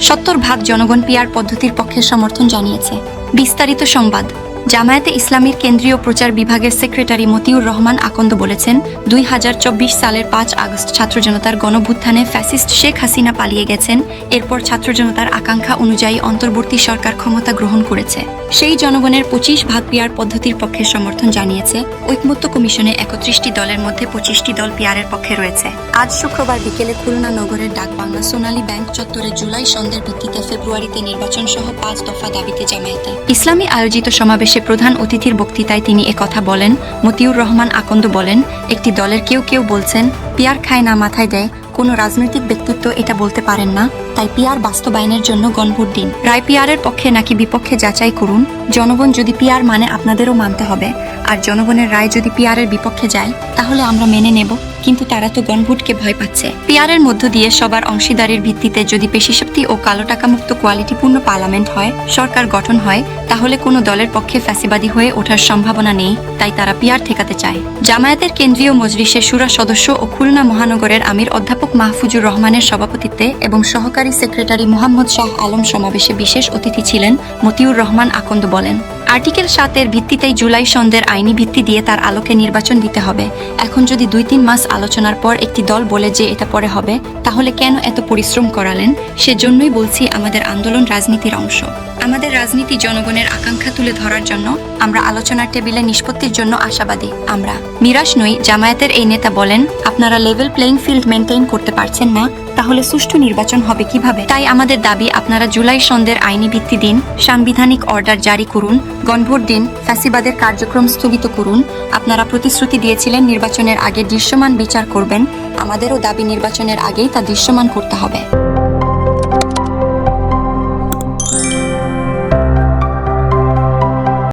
সত্তর ভাগ জনগণ পিয়ার পদ্ধতির পক্ষে সমর্থন জানিয়েছে। বিস্তারিত সংবাদ। জামায়াতে ইসলামীর কেন্দ্রীয় প্রচার বিভাগের সেক্রেটারি মতিউর রহমান আকন্দ বলেছেন, দুই হাজার চব্বিশ সালের পাঁচ আগস্ট ছাত্র জনতার গণভুত্থানে ফ্যাসিস্ট শেখ হাসিনা পালিয়ে গেছেন। এরপর ছাত্র জনতার আকাঙ্ক্ষা অনুযায়ী অন্তর্বর্তী সরকার ক্ষমতা গ্রহণ করেছে। সেই জনগণের পঁচিশ ভাগ পিয়ার পদ্ধতির পক্ষে সমর্থন জানিয়েছে। ঐকমত্য কমিশনে একত্রিশটি দলের মধ্যে পঁচিশটি দল পিয়ারের পক্ষে রয়েছে। আজ শুক্রবার বিকেলে খুলনা নগরের ডাকবাংলা সোনালী ব্যাংক চত্বরে জুলাই সন্ধ্যের ভিত্তিতে ফেব্রুয়ারিতে নির্বাচন সহ পাঁচ দফা দাবিতে জামায়াতে। ইসলামী আয়োজিত সমাবেশে প্রধান অতিথির বক্তৃতায় তিনি একথা বলেন, মতিউর রহমান আকন্দ বলেন, একটি দলের কেউ কেউ বলছেন, পিয়ার খায় না, মাথায় দেয়, কোনো রাজনৈতিক ব্যক্তিত্ব এটা বলতে পারেন না, তাই পিয়ার বাস্তবায়নের জন্য গণভোট দিন। রায় পিয়ারের পক্ষে নাকি বিপক্ষে যাচাই করুন, জনগণ যদি পিয়ার মানে আপনাদেরও মানতে হবে। আর জনগণের রায় যদি পিয়ারের বিপক্ষে যায়, তাহলে আমরা মেনে নেব। কিন্তু তারা তো গণভোটকে ভয় পাচ্ছে। পিয়ারের মধ্য দিয়ে সবার অংশীদারির ভিত্তিতে যদি পেশিশক্তি ও কালো টাকা মুক্ত কোয়ালিটিপূর্ণ পার্লামেন্ট হয়, সরকার গঠন হয়, তাহলে কোনো দলের পক্ষে ফ্যাসিবাদী হয়ে ওঠার সম্ভাবনা নেই, তাই তারা পিয়ার ঠেকাতে চায়। জামায়াতের কেন্দ্রীয় মজলিসের সুরা সদস্য ও খুলনা মহানগরের আমির অধ্যাপক মাহফুজুর রহমানের সভাপতিত্বে এবং সহকারী সেক্রেটারি মোহাম্মদ শাহ আলম সমাবেশে বিশেষ অতিথি ছিলেন মতিউর রহমান আকন্দ বলেন। আর্টিকেল সাতের ভিত্তিতেই জুলাই সন্ধ্যের আইনি ভিত্তি দিয়ে তার আলোকে নির্বাচন দিতে হবে। এখন যদি দুই তিন মাস আলোচনার পর একটি দল বলে যে এটা পরে হবে, তাহলে কেন এত পরিশ্রম করালেন? সেজন্যই বলছি আমাদের আন্দোলন রাজনীতির অংশ। আমাদের রাজনীতি জনগণের আকাঙ্ক্ষা তুলে ধরার জন্য আমরা আলোচনার টেবিলে নিষ্পত্তির জন্য আশাবাদী। আমরা নিরাশ নই, জামায়াতের এই নেতা বলেন, আপনারা লেভেল প্লেইং ফিল্ড মেনটেইন করতে পারছেন না তাহলে সুষ্ঠু নির্বাচন হবে কীভাবে? তাই আমাদের দাবি, আপনারা জুলাই সন্ধ্যের আইনি ভিত্তি দিন, সাংবিধানিক অর্ডার জারি করুন, গণভোট দিন, ফ্যাসিবাদের কার্যক্রম স্থগিত করুন। আপনারা প্রতিশ্রুতি দিয়েছিলেন নির্বাচনের আগে দৃশ্যমান বিচার করবেন, আমাদেরও দাবি নির্বাচনের আগেই তা দৃশ্যমান করতে হবে।